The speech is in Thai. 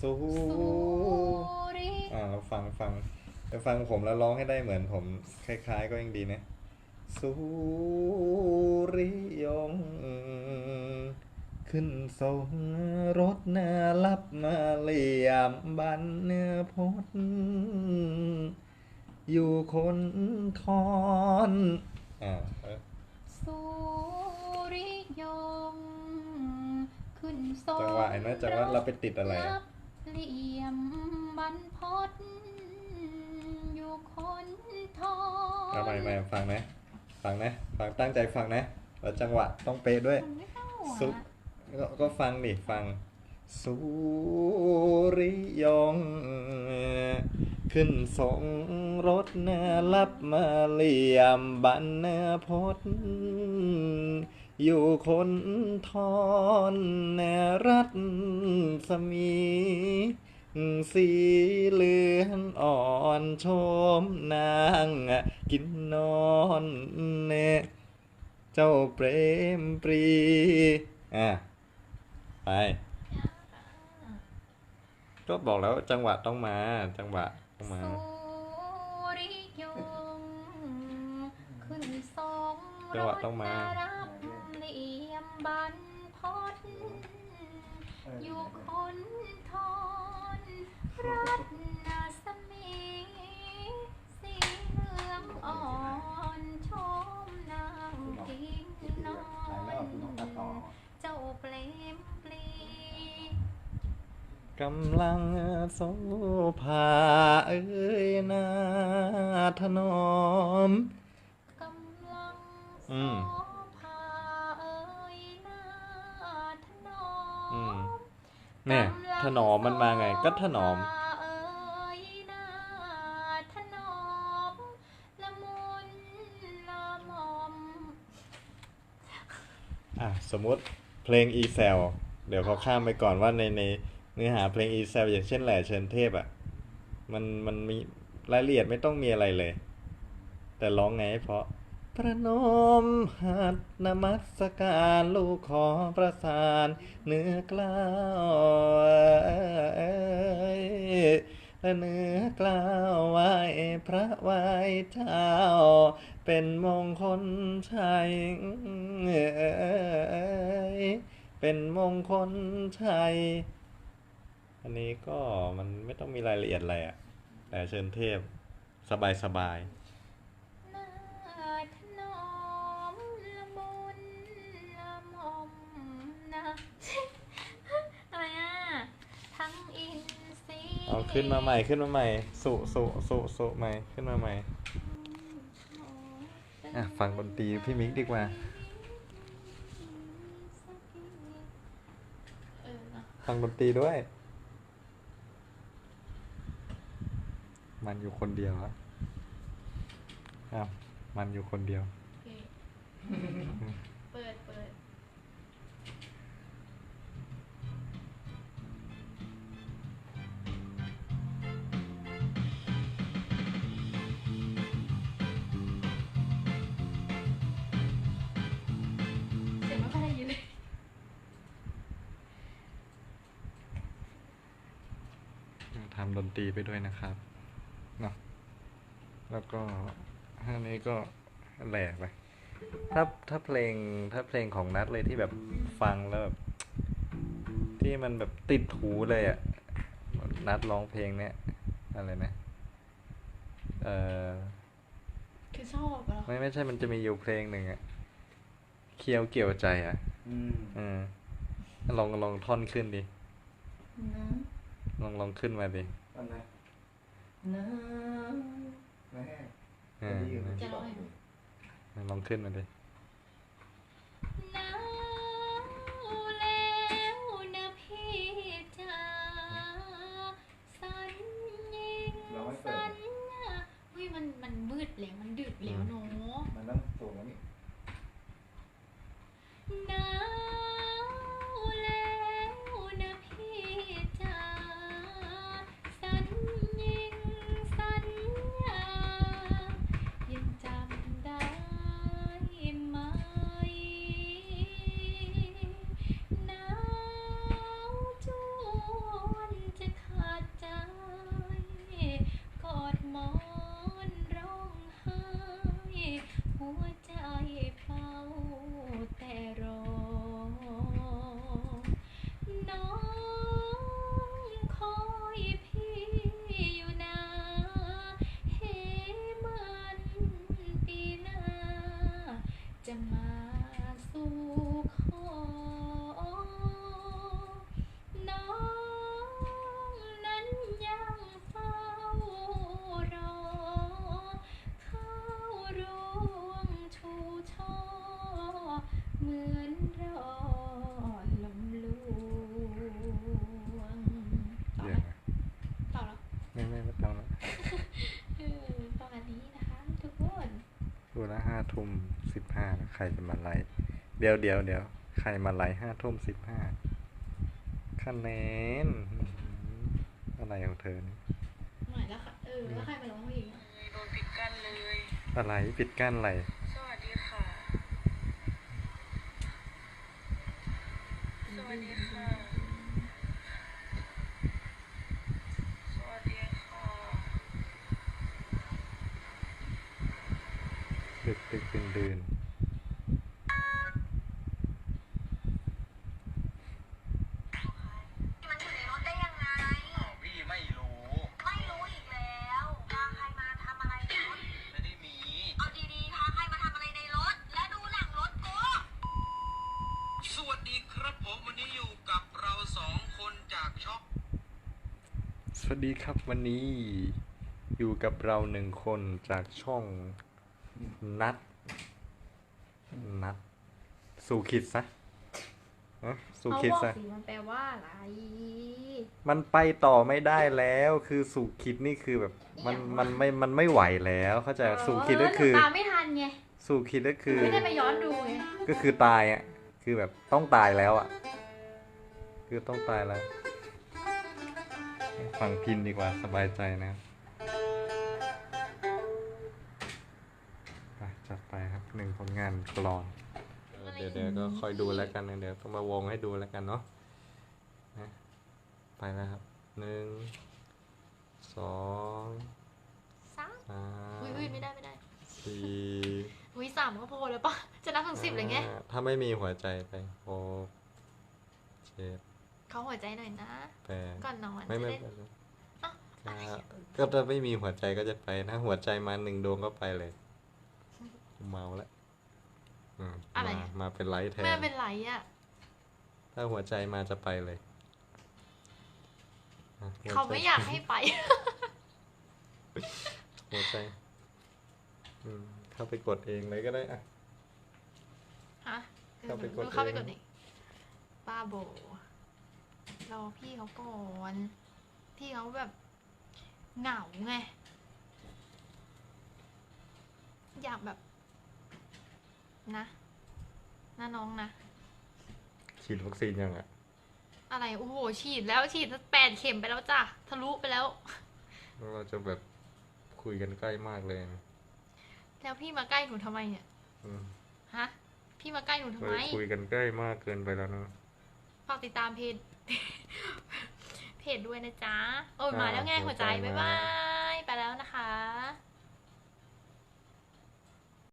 สูสุริอ่าเราฟังฟังไปฟังผมแล้วร้องให้ได้เหมือนผมคล้าย ๆ ก็ยังดีนะสุริยง ขึ้นทรงรถเนื้อรับมาเหลี่ยมบันเนื้อพดอยู่คนทอนอ่าเออสุริยง ขึ้นทรงจังหวะไอ้นะจังหวะเราไปติดอะไรอะนับ เหลี่ยมบรรพตอยู่คนทอนเอาใหม่ใหม่ฟังนะ ฟังนะ ฟังตั้งใจฟังนะแล้วจังหวะต้องเป๊ะด้วย มันไม่เข้าสุอะก็ก็ฟังดิฟัง สุริยง ขึ้นสงรถเนื้อรับมาเหลี่ยมบันเนื้อพด อยู่คนทอนเนรัตสมีสีเหลืองอ่อนชมนางกินนอนเนเจ้าเปรมปรี อะ ไป ก็บอกแล้วจังหวะต้องมา จังหวะต้องมาสุริยงขึ้นทรงจังหวะต้องมารถรั บเหลี่ยมบรรพตอยู่คนทอนรัตนสมีสีเหลืองอ่อนชมนางกินนอนเจ้าเปลมปลีกำลังโซภาเอ้ยนาถนอมกำลังโส แน่ถนอมมันมาไง ก็ถนอมโสภาเอ่ยนาถนอมละมุนละมอมอะสมมุติเพลง e c e l เดี๋ยวเขาข้ามไปก่อนว่าในในเนื้อหาเพลง e c e l อย่างเช่นแหล่เชิญเทพอะ มันมันมีรายละเอียดไม่ต้องมีอะไรเลย แต่ร้องไงให้เพราะ ประนมหัดนมัสการลูกขอประสานเนื้อกล้าวและเนื้อกล้าวไหว้พระไหว้เจ้า เป็นมงคลชัยเป็นมงคลชัย อันนี้ก็มันไม่ต้องมีรายละเอียดอะไรอะแต่เชิญเทพสบายสบาย ขึ้นมาใหม่ขึ้นมาใหม่ สุสุสุสุใหม่ขึ้นมาใหม่อะฟังดนตรีพี่มิกดีกว่าฟังดนตรีด้วย มันอยู่คนเดียวอะอ้าวมันอยู่คนเดียว นตรีไปด้วยนะครับเนาะแล้วก็อันนี้ก็แหลกไปถ้าถ้าเพลงถ้าเพลงของนัดเลยที่แบบฟังแล้วแบบที่มันแบบติดหูเลยอะ่ะนัดร้องเพลงเนี้ยอะไรนะเออคือชอบเหรอไม่ไม่ใช่มันจะมีอยู่เพลงหนึ่งอะเคียวเกี่ยวใจอะอืมอืมลองลองท่อนขึ้นดินะ ลองลองขึ้นมาดิตอนนั้นน้ำแม่เออจะร้องให้ดูลองขึ้นมาดิ นะห้าทุ่มสิบห้าใครจะมาไลฟ์เดี๋ยวเดี๋ยวเดี๋ยวใครมาไลฟ์ห้าทุ่มสิบห้าคะแนนอะไรของเธอเนี่ยไม่แล้วค่ะเออแล้วใครมาร้องเพลงโดนปิดกั้นเลยอะไรปิดกั้นอะไร จากช็อกสวัสดีครับวันนี้อยู่กับเราหนึ่งคนจากช่องนัดนัด สู่ขิดซะเอ้าสู่เขาขิดบอกซะ สิมันแปลว่าอะไร มันไปต่อไม่ได้แล้วคือสู่ขิดนี่คือแบบ มันอย่างวะมันไม่มันไม่ไหวแล้วเข้าใจปะสู่ขิดก็คือ เหนูตามไม่ทันไงสู่ขิดก็คือ ไม่ได้ไปย้อนดูไงก็คือตายอะ คือแบบต้องตายแล้วอะ คือต้องตายแล้ว ฟังพินดีกว่าสบายใจนะไปจัดไปครับหนึ่งผลงานกลอน เดี๋ยวเดี๋ยวก็คอยดูแล้วกันนะเดี๋ยวต้องมาวงให้ดูแล้วกันเนาะนะไปแล้วครับหนึ่งสองสามสามอุ้ยอุ้ยไม่ได้ไม่ได้สี่อุ้ยสามก็พอแล้วปะจะนับถึงสิบเลยไงห้าถ้าไม่มีหัวใจไปหกเจ็ดเขาหัวใจหน่อยนะแปดก่อนนอนไม่จะไม่ได้ไม่เอ้าเก้าก็ถ้าไม่มีหัวใจก็จะไปถ้าหัวใจมาหนึ่งดวงก็ไปเลย เมาแล้ว อืมอะไร มามาเป็นไลท์แทไม่นเป็นไรอะถ้าหัวใจมาจะไปเลยอะหัวใจเขาไม่อยากให้ไป หัวใจอืมเข้าไปกดเองเลยก็ได้อะฮะออเข้าไปกดหนูเข้าไปเองกดเองป้าโบรอพี่เขาก่อนพี่เขาแบบเหงาไง อยากแบบ นะนะน้องนะ ฉีดวัคซีนยังอะอะไร โอ้โห ฉีดแล้วฉีดแปดเข็มไปแล้วจ้ะ ทะลุไปแล้วเราจะแบบคุยกันใกล้มากเลยนะแล้วพี่มาใกล้หนูทำไมเนี่ย อืมฮะ พี่มาใกล้หนูทำเราไมคุยกันใกล้มากเกินไปแล้วนะ ฝากติดตามเพจ เพจด้วยนะจ๊ะ โอ้ยมาแล้วไงอ่าหัวใจหัวใจ บ๊ายมาบาย